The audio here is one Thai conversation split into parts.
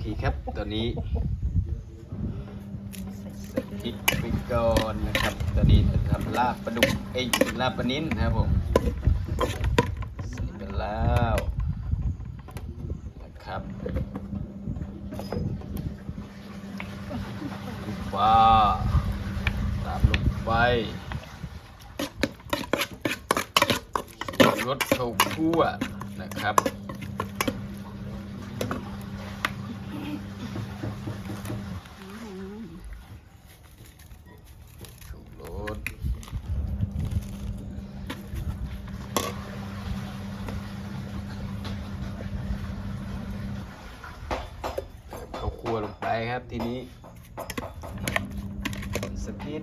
เคครับตัวนี้ใส่พริกไปก่อนนะครับตัวนี้จะทำลาบปลาดุกเอ้ยลาบปลานิ้นนะครับผมใส่ไปแล้วนะครับลูกปลาตามลงไปรสข้าวคั่วนะครับ ชูรสเติม ข้าวคั่วลงไปครับทีนี้สักนิด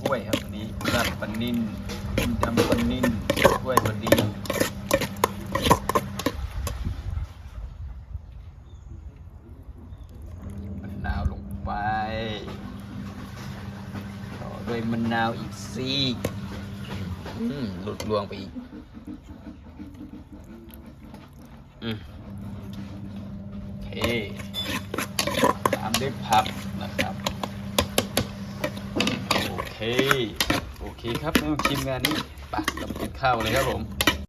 ถ้วยครับอันนี้ราดปันนินดำปนนินถ้วยพอดีมะนาวลงไป ด้วยมะนาวอีกซีกหลุดลวงไปอีก อืมโอเคตามด้วยผักนะครับ โอเค โอเคครับชิมงานนี้ไปเราไปกินข้าวเลยครับผม